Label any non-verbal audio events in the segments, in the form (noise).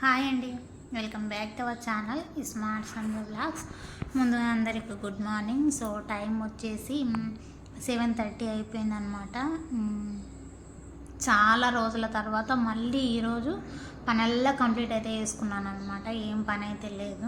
Hi అండి. Welcome back to our channel smart Sunday blogs ముందుగా అందరికి గుడ్ మార్నింగ్. సో టైం వచ్చేసి seven thirty అయిపోయిందనమాట చాలా రోజుల తర్వాత మళ్ళీ ఈరోజు పనల్లా కంప్లీట్ అయితే చేసుకున్నాను అనమాట ఏం పని అయితే లేదు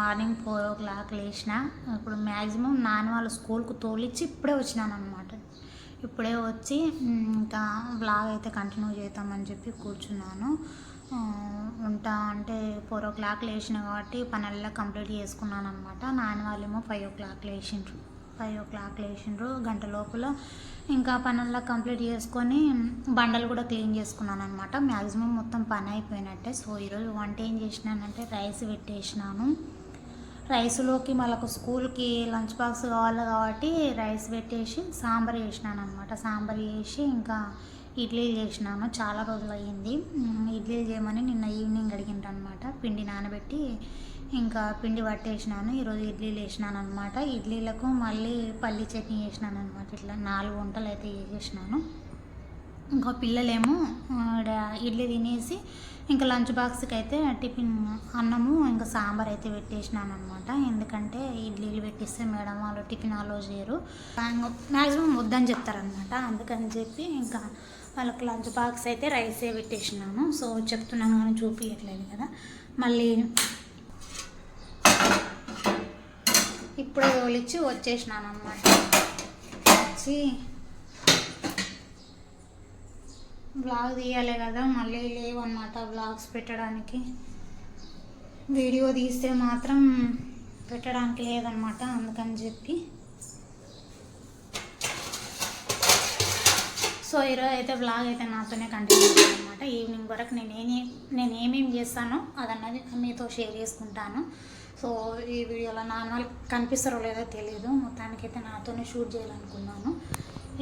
మార్నింగ్ ఫోర్ ఓ క్లాక్ లేచిన ఇప్పుడు మ్యాక్సిమం నాన్న వాళ్ళ స్కూల్కు తోలిచ్చి ఇప్పుడే వచ్చినాను అనమాట ఇప్పుడే వచ్చి ఇంకా బ్లాగ్ అయితే కంటిన్యూ చేద్దామని చెప్పి కూర్చున్నాను. ఉంటా. అంటే ఫోర్ ఓ క్లాక్ లేచిన కాబట్టి పనుల్లో కంప్లీట్ చేసుకున్నాను అనమాట నాన్న ఏమో ఫైవ్ ఓ క్లాక్ లేచిండ్రు ఫైవ్ ఓ క్లాక్ లేచిండ్రు గంట లోపల ఇంకా పనుల్లో కంప్లీట్ చేసుకొని బండలు కూడా క్లీన్ చేసుకున్నాను అనమాట మ్యాక్సిమం మొత్తం పని అయిపోయినట్టే. సో ఈరోజు వంట ఏం చేసినానంటే రైస్ పెట్టేసినాను. రైస్లోకి మళ్ళీ స్కూల్కి లంచ్ బాక్స్ కావాలి కాబట్టి రైస్ పెట్టేసి సాంబార్ చేసినాను అనమాట సాంబార్ చేసి ఇంకా ఇడ్లీలు చేసినాను. చాలా రోజులు అయ్యింది ఇడ్లీలు చేయమని నిన్న ఈవినింగ్ అడిగిండ్రు అనమాట పిండి నానబెట్టి ఇంకా పిండి పట్టేసినాను. ఈరోజు ఇడ్లీలు వేసినాను అనమాట ఇడ్లీలకు మళ్ళీ పల్లి చట్నీ వేసినాను అనమాట ఇట్లా నాలుగు వంటలు అయితే వేసేసినాను ఇంకా పిల్లలేమో ఇడ్లీ తినేసి ఇంకా లంచ్ బాక్స్కి అయితే టిఫిన్ అన్నము ఇంకా సాంబార్ అయితే పెట్టేసినాను అనమాట ఎందుకంటే ఇడ్లీలు పెట్టిస్తే మేడం వాళ్ళు టిఫిన్ ఆలో చేయరు. మ్యాక్సిమం వద్దని చెప్తారనమాట. అందుకని చెప్పి ఇంకా వాళ్ళకి లంచ్ బాక్స్ అయితే రైసే పెట్టేసినాను. సో చెప్తున్నాను కానీ చూపించట్లేదు కదా. మళ్ళీ ఇప్పుడే తోలిచ్చి వచ్చేసినాను అనమాట వచ్చి బ్లాగ్ తీయాలి కదా మళ్ళీ లేవు బ్లాగ్స్ పెట్టడానికి. వీడియో తీస్తే మాత్రం పెట్టడానికి లేదనమాట అందుకని చెప్పి. సో ఈరోజు అయితే బ్లాగ్ అయితే నాతోనే కంటిన్యూ అనమాట ఈవినింగ్ వరకు నేను ఏమి నేను ఏమేమి చేస్తానో అదన్నది మీతో షేర్ చేసుకుంటాను. సో ఈ వీడియోలో నాన్న కనిపిస్తారో లేదో తెలియదు మొత్తానికైతే నాతోనే షూట్ చేయాలనుకున్నాను.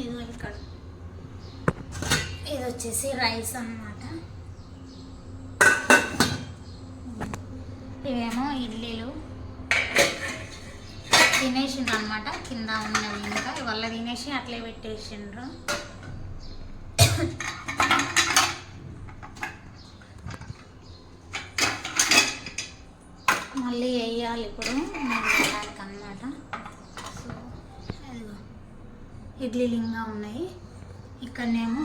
ఇది ఇక్కడ. ఇది వచ్చేసి రైస్ అన్నమాట. ఇవేమో ఇడ్లీలు. తినేసిండ్రు అనమాట కింద ఉన్నది ఇంకా. ఇవాళ తినేసి అట్లే పెట్టేసిండ్రు. మళ్ళీ వేయాలి ఇప్పుడు. దానికి అన్నమాట సో ఇడ్లీ లింగా ఉన్నాయి. ఇక్కడనేమో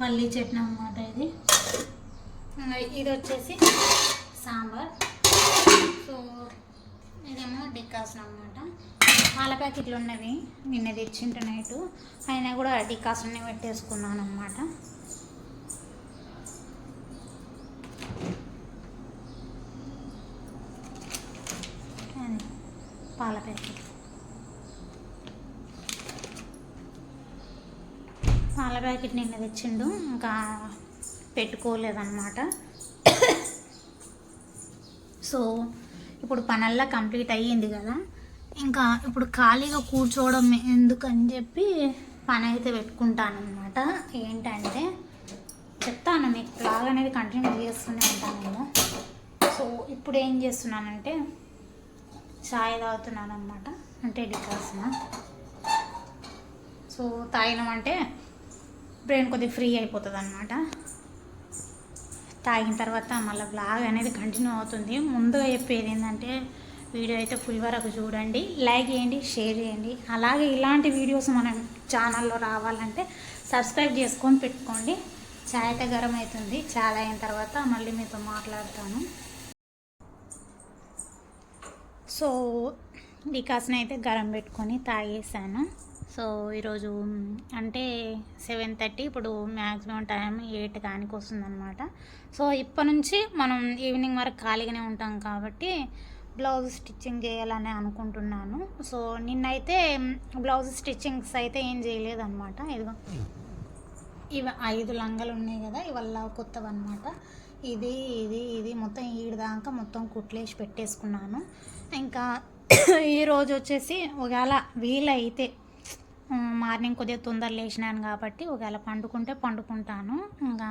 పల్లీ చట్నీ అన్నమాట ఇది. ఇది వచ్చేసి సాంబార్. సో ఇదేమో డికాషన్ అన్నమాట. పాల ప్యాకెట్లు ఉన్నవి నిన్న తెచ్చింట నైట్. అయినా కూడా డికాసన్ని పెట్టేసుకున్నాను అనమాట పాల ప్యాకెట్. పాల ప్యాకెట్ నిన్న తెచ్చిండు. ఇంకా పెట్టుకోలేదన్నమాట. సో ఇప్పుడు పనల్లా కంప్లీట్ అయ్యింది కదా. ఇంకా ఇప్పుడు ఖాళీగా కూర్చోవడం ఎందుకని చెప్పి పని అయితే పెట్టుకుంటాను అనమాట ఏంటంటే చెప్తాను మీకు బ్లాగ్ అనేది కంటిన్యూ చేస్తూనే ఉంటాను కదా సో ఇప్పుడు ఏం చేస్తున్నానంటే చాయ్ తాగుతున్నాను అనమాట అంటే డికాసిన సో తాగినామంటే బ్రెయిన్ కొద్దిగా ఫ్రీ అయిపోతుంది అనమాట తాగిన తర్వాత మళ్ళీ బ్లాగ్ అనేది కంటిన్యూ అవుతుంది. ముందుగా చెప్పేది ఏంటంటే వీడియో అయితే ఫుల్ వరకు చూడండి. లైక్ చేయండి షేర్ చేయండి. అలాగే ఇలాంటి వీడియోస్ మన ఛానల్లో రావాలంటే సబ్స్క్రైబ్ చేసుకొని పెట్టుకోండి. చాయ్ అయితే గరం అవుతుంది. చాలా అయిన తర్వాత మళ్ళీ మీతో మాట్లాడతాను. సో డికాస్ని అయితే గరం పెట్టుకొని తాగేసాను. సో ఈరోజు అంటే సెవెన్ థర్టీ ఇప్పుడు మ్యాక్సిమం టైం ఎయిట్ కానికి వస్తుందన్నమాట. సో ఇప్పటి నుంచి మనం ఈవినింగ్ వరకు ఖాళీగానే ఉంటాం కాబట్టి బ్లౌజ్ స్టిచ్చింగ్ చేయాలని అనుకుంటున్నాను. సో నిన్నైతే బ్లౌజ్ స్టిచ్చింగ్స్ అయితే ఏం చేయలేదన్నమాట. ఇదిగో. ఇవి ఐదు లంగలు ఉన్నాయి కదా ఇవల్ల కొత్తవి అనమాట ఇది ఇది ఇది మొత్తం ఈడదాకా మొత్తం కుట్లేసి పెట్టేసుకున్నాను. ఇంకా ఈరోజు వచ్చేసి ఒకవేళ వీలైతే మార్నింగ్ కొద్దిగా తొందర లేచినాను కాబట్టి ఒకవేళ పండుకుంటే పండుకుంటాను. ఇంకా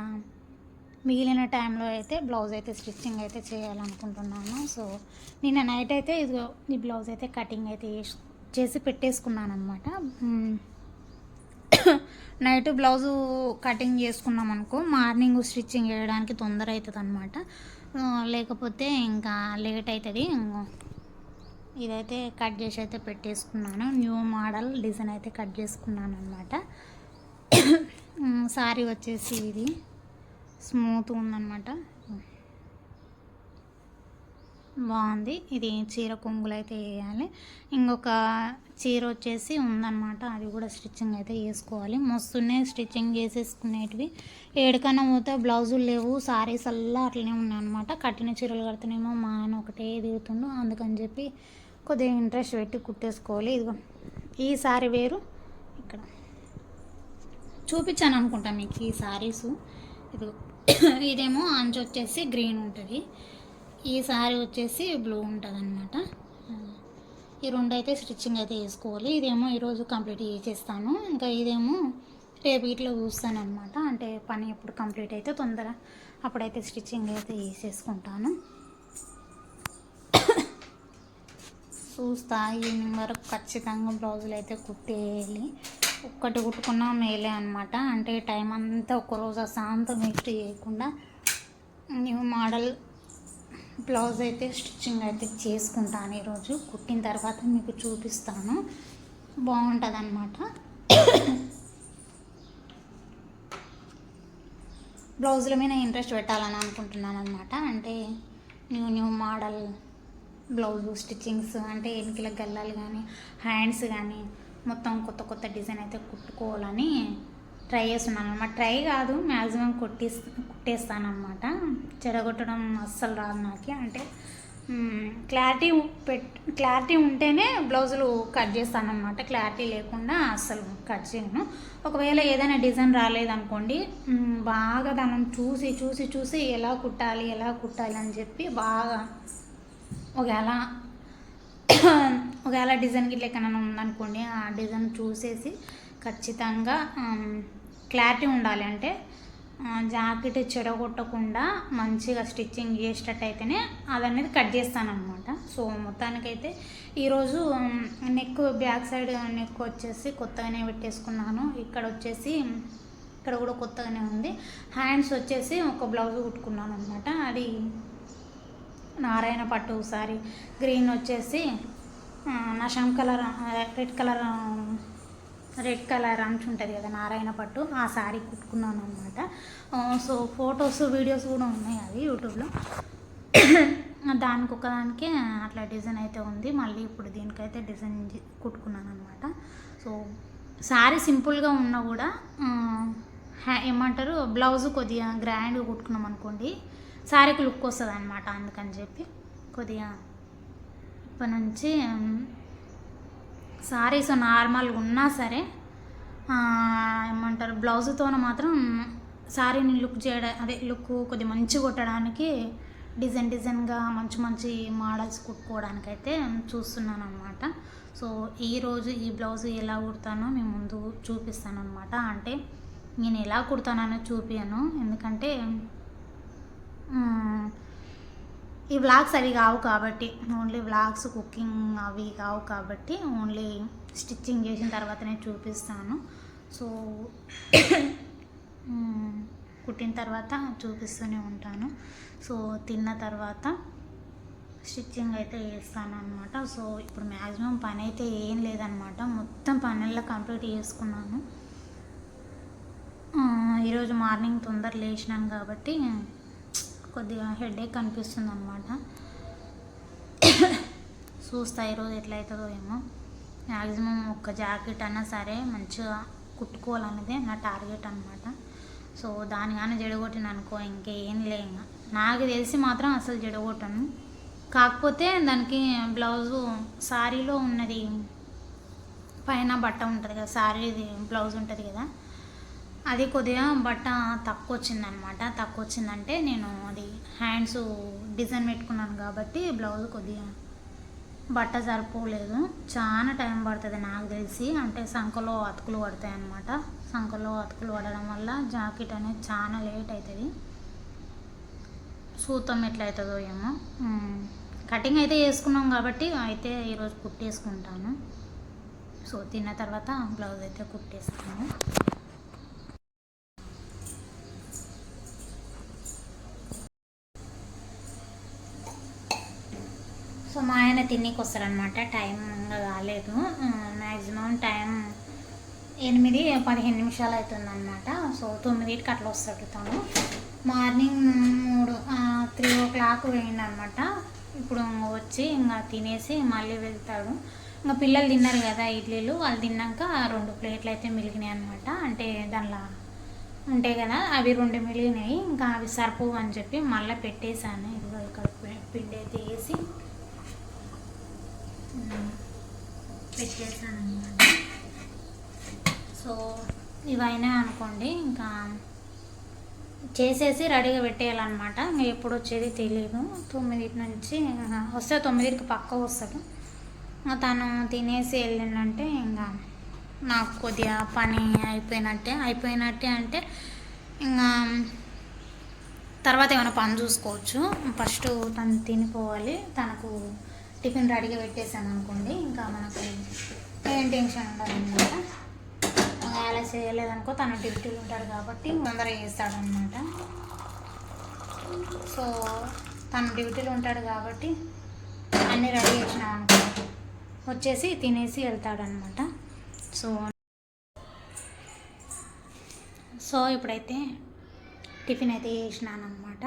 మిగిలిన టైంలో అయితే బ్లౌజ్ అయితే స్టిచ్చింగ్ అయితే చేయాలనుకుంటున్నాను. సో నిన్న నైట్ అయితే ఇదిగో ఈ బ్లౌజ్ అయితే కటింగ్ అయితే చేసి చేసి పెట్టేసుకున్నాను అనమాట (coughs) నైట్ బ్లౌజు కటింగ్ చేసుకున్నాం అనుకో మార్నింగ్ స్టిచ్చింగ్ చేయడానికి తొందర అవుతుంది అనమాట లేకపోతే ఇంకా లేట్ అవుతుంది ఇదైతే కట్ చేసి అయితే పెట్టేసుకున్నాను. న్యూ మోడల్ డిజైన్ అయితే కట్ చేసుకున్నాను అనమాట (coughs) సారీ వచ్చేసి ఇది స్మూత్ ఉందన్నమాట. బాగుంది. ఇది చీర కొంగులు అయితే వేయాలి. ఇంకొక చీర వచ్చేసి ఉందన్నమాట. అది కూడా స్టిచ్చింగ్ అయితే వేసుకోవాలి మస్తున్నాయి స్టిచ్చింగ్ చేసేసుకునేటివి. ఏడుకన్నా పోతే బ్లౌజులు లేవు. సారీస్ అల్లా అట్లనే ఉన్నాయన్నమాట. కట్టిన చీరలు కడితేనేమో మా ఆయన ఒకటే దిగుతుండు అందుకని చెప్పి కొద్దిగా ఇంట్రెస్ట్ పెట్టి కుట్టేసుకోవాలి. ఇదిగో ఈ సారీ వేరు. ఇక్కడ చూపించాను అనుకుంటా మీకు ఈ సారీసు. ఇదిగో (coughs) ఇదేమో అంచు వచ్చేసి గ్రీన్ ఉంటుంది. ఈ సారీ వచ్చేసి బ్లూ ఉంటుంది అనమాట ఈ రెండు అయితే స్టిచ్చింగ్ అయితే వేసుకోవాలి. ఇదేమో ఈరోజు కంప్లీట్ చేసేస్తాను. ఇంకా ఇదేమో రేపు ఇట్లా చూస్తాను అనమాట అంటే పని ఎప్పుడు కంప్లీట్ అయితే తొందర అప్పుడైతే స్టిచ్చింగ్ అయితే వేసేసుకుంటాను. చూస్తా ఈవినింగ్ వరకు ఖచ్చితంగా బ్లౌజులు అయితే కుట్టేయాలి. ఒక్కటి కుట్టుకున్నా మేలే అనమాట అంటే టైం అంతా ఒక్కరోజు అశాంతం వేస్ట్ చేయకుండా న్యూ మోడల్ బ్లౌజ్ అయితే స్టిచ్చింగ్ అయితే చేసుకుంటాను ఈరోజు. కుట్టిన తర్వాత మీకు చూపిస్తాను. బాగుంటుంది అనమాట బ్లౌజుల మీద ఇంట్రెస్ట్ పెట్టాలని అనుకుంటున్నాను అనమాట అంటే new new model blouse stitchings అంటే ఎనికిల గల్లాలు కానీ హ్యాండ్స్ కానీ మొత్తం కొత్త కొత్త డిజైన్ అయితే కుట్టుకోవాలని ట్రై చేస్తున్నాను అనమాట ట్రై కాదు మ్యాక్సిమం కుట్టి కుట్టేస్తాను అనమాట చెడగొట్టడం అస్సలు రాదు నాకు. అంటే క్లారిటీ పెట్ క్లారిటీ ఉంటేనే బ్లౌజులు కట్ చేస్తానమాట క్లారిటీ లేకుండా అస్సలు కట్ చేయను. ఒకవేళ ఏదైనా డిజైన్ రాలేదనుకోండి బాగా దాన్ని చూసి చూసి చూసి ఎలా కుట్టాలి ఎలా కుట్టాలి అని చెప్పి బాగా ఒకవేళ ఒకవేళ డిజైన్ గిట్ల ఉందనుకోండి ఆ డిజైన్ చూసేసి ఖచ్చితంగా క్లారిటీ ఉండాలి. అంటే జాకెట్ చెడగొట్టకుండా మంచిగా స్టిచ్చింగ్ చేసేటట్టు అయితేనే అది అనేది కట్ చేస్తానమాట సో మొత్తానికైతే ఈరోజు నెక్ బ్యాక్ సైడ్ నెక్ వచ్చేసి కొత్తగానే పెట్టేసుకున్నాను. ఇక్కడ వచ్చేసి ఇక్కడ కూడా కొత్తగానే ఉంది. హ్యాండ్స్ వచ్చేసి ఒక బ్లౌజ్ కుట్టుకున్నాను అనమాట అది నారాయణ పట్టు సారీ. గ్రీన్ వచ్చేసి నా నషం colour red colour red colour అంచు ఉంటుంది కదా నారాయణ పట్టు. ఆ శారీ కుట్టుకున్నాను అనమాట సో ఫొటోస్ వీడియోస్ కూడా ఉన్నాయి అది యూట్యూబ్లో. దానికి ఒకదానికే అట్లా డిజైన్ అయితే ఉంది. మళ్ళీ ఇప్పుడు దీనికైతే డిజైన్ చే- కుట్టుకున్నాను అనమాట సో శారీ సింపుల్గా ఉన్నా కూడా హ్యా- ఏమంటారు బ్లౌజ్ కొద్దిగా గ్రాండ్గా కుట్టుకున్నాం అనుకోండి శారీకి లుక్ వస్తుంది అనమాట అందుకని చెప్పి కొద్దిగా ఇప్పటి నుంచి సారీస్ నార్మల్గా ఉన్నా సరే ఏమంటారు బ్లౌజ్తో మాత్రం సారీని లుక్ చేయడం అదే లుక్ కొద్దిగా మంచి కొట్టడానికి డిజైన్ డిజైన్గా మంచి మంచి మోడల్స్ కుట్టుకోవడానికి అయితే చూస్తున్నాను అనమాట సో ఈరోజు ఈ బ్లౌజ్ ఎలా కుడతానో మీ ముందు చూపిస్తాను అనమాట అంటే నేను ఎలా కుడతానో చూపించను ఎందుకంటే ఈ వ్లాగ్స్ అవి కావు కాబట్టి ఓన్లీ వ్లాగ్స్ కుకింగ్ అవి కావు కాబట్టి ఓన్లీ స్టిచ్చింగ్ చేసిన తర్వాతనే చూపిస్తాను. సో కుట్టిన తర్వాత చూపిస్తూనే ఉంటాను. సో తిన్న తర్వాత స్టిచ్చింగ్ అయితే చేస్తాను అనమాట సో ఇప్పుడు మ్యాక్సిమం పని అయితే ఏం లేదనమాట మొత్తం పనుల్లో కంప్లీట్ చేసుకున్నాను. ఈరోజు మార్నింగ్ తొందర లేచినాను కాబట్టి కొద్దిగా హెడేక్ అనిపిస్తుంది అనమాట చూస్తా ఈరోజు ఎట్లా అవుతుందో ఏమో. మ్యాక్సిమం ఒక్క జాకెట్ అన్నా సరే మంచిగా కుట్టుకోవాలనేదే నా టార్గెట్ అనమాట సో దానిగానే జడగొట్టిన అనుకో ఇంకేం లే నాకు తెలిసి మాత్రం అసలు జడగొట్టను. కాకపోతే దానికి బ్లౌజు శారీలో ఉన్నది పైన బట్ట ఉంటుంది కదా శారీది బ్లౌజ్ ఉంటుంది కదా అది కొద్దిగా బట్ట తక్కువ వచ్చిందనమాట తక్కువ వచ్చిందంటే నేను అది హ్యాండ్స్ డిజైన్ పెట్టుకున్నాను కాబట్టి బ్లౌజ్ కొద్దిగా బట్ట సరిపోలేదు. చాలా టైం పడుతుంది నాకు తెలిసి. అంటే సంఖలో అతుకులు పడతాయి అన్నమాట సంఖలో అతుకులు పడడం వల్ల జాకెట్ అనేది చాలా లేట్ అవుతుంది సూతం ఎట్లయితుందో అవుతుందో ఏమో కటింగ్ అయితే వేసుకున్నాం కాబట్టి అయితే ఈరోజు కుట్టేసుకుంటాను. సో తిన్న తర్వాత బ్లౌజ్ అయితే కుట్టేస్తాను. సో మా ఆయన తిన్నీకి వస్తారనమాట టైం ఇంకా కాలేదు. మ్యాక్సిమం టైం ఎనిమిది పదిహేను నిమిషాలు అవుతుందన్నమాట. సో తొమ్మిదికి అట్లా వస్తాడు తను. మార్నింగ్ మూడు త్రీ ఓ క్లాక్ వేయిందనమాట ఇప్పుడు వచ్చి ఇంకా తినేసి మళ్ళీ వెళ్తాడు. ఇంకా పిల్లలు తిన్నారు కదా ఇడ్లీలు వాళ్ళు తిన్నాక రెండు ప్లేట్లు అయితే మిలిగినాయి అనమాట అంటే దానిలో ఉంటాయి కదా అవి రెండు మిలిగినాయి ఇంకా అవి సరిపోవు అని చెప్పి మళ్ళీ పెట్టేశాను. ఇదిగో ఇక్కడ పి- పిండి అయితే వేసి పెట్టేసాను సో ఇవైనా అనుకోండి ఇంకా చేసేసి రెడీగా పెట్టేయాలన్నమాట. ఇంకా ఎప్పుడు వచ్చేది తెలియదు తొమ్మిది నుంచి వస్తే తొమ్మిదికి పక్క వస్తాడు తను తినేసి వెళ్ళిందంటే ఇంకా నాకు కొద్దిగా పని అయిపోయినట్టే అయిపోయినట్టే అంటే ఇంకా తర్వాత ఏమైనా పని చూసుకోవచ్చు. ఫస్ట్ తను తినిపోవాలి. తనకు టిఫిన్ రెడీగా పెట్టేసాను అనుకోండి ఇంకా మనకు ఏం టెన్షన్ ఉండదన్నమాట అలా చేయలేదనుకో తన డ్యూటీలు ఉంటాడు కాబట్టి తొందరగా చేస్తాడనమాట సో తన డ్యూటీలు ఉంటాడు కాబట్టి అన్నీ రెడీ చేసినాం అనుకో. వచ్చేసి తినేసి వెళ్తాడనమాట సో సో ఇప్పుడైతే టిఫిన్ అయితే చేసినాను అనమాట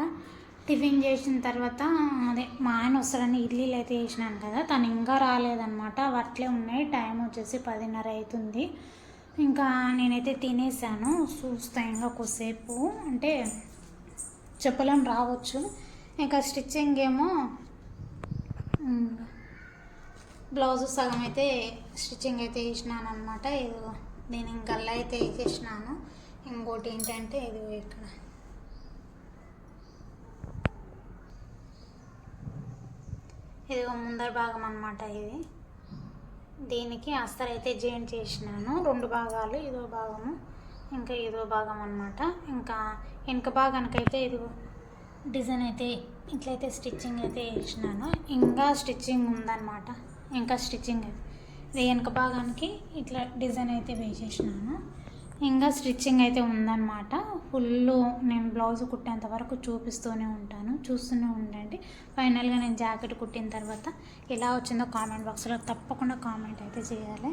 టిఫిన్ చేసిన తర్వాత అదే మా ఆయన వస్తాడని ఇడ్లీలు అయితే వేసినాను కదా తను ఇంకా రాలేదనమాట అట్లే ఉన్నాయి టైం వచ్చేసి పదిన్నర అవుతుంది ఇంకా నేనైతే తినేసాను చూస్తా ఇంకా కొద్దిసేపు. అంటే చెప్పలేం రావచ్చు. ఇంకా స్టిచ్చింగ్ ఏమో బ్లౌజ్ సగం అయితే స్టిచ్చింగ్ అయితే వేసినాను అనమాట ఇది నేను గల్ల అయితే వేసేసినాను ఇంకోటి ఏంటంటే ఇది ఇక్కడ. ఇది ముందర భాగం అనమాట ఇది. దీనికి అస్తర్ అయితే జాయింట్ చేసినాను. రెండు భాగాలు ఇదో భాగము ఇంకా ఇదో భాగం అనమాట ఇంకా వెనక భాగానికైతే ఇది డిజైన్ అయితే ఇట్లయితే స్టిచ్చింగ్ అయితే వేసినాను ఇంకా స్టిచ్చింగ్ ఉందన్నమాట. ఇంకా స్టిచ్చింగ్ అయితే వెనక భాగానికి ఇట్లా డిజైన్ అయితే వేసేసినాను. ఇంకా స్టిచ్చింగ్ అయితే ఉందన్నమాట. ఫుల్ నేను బ్లౌజ్ కుట్టేంత వరకు చూపిస్తూనే ఉంటాను. చూస్తూనే ఉండండి. ఫైనల్గా నేను జాకెట్ కుట్టిన తర్వాత ఎలా వచ్చిందో కామెంట్ బాక్స్లో తప్పకుండా కామెంట్ అయితే చేయాలి.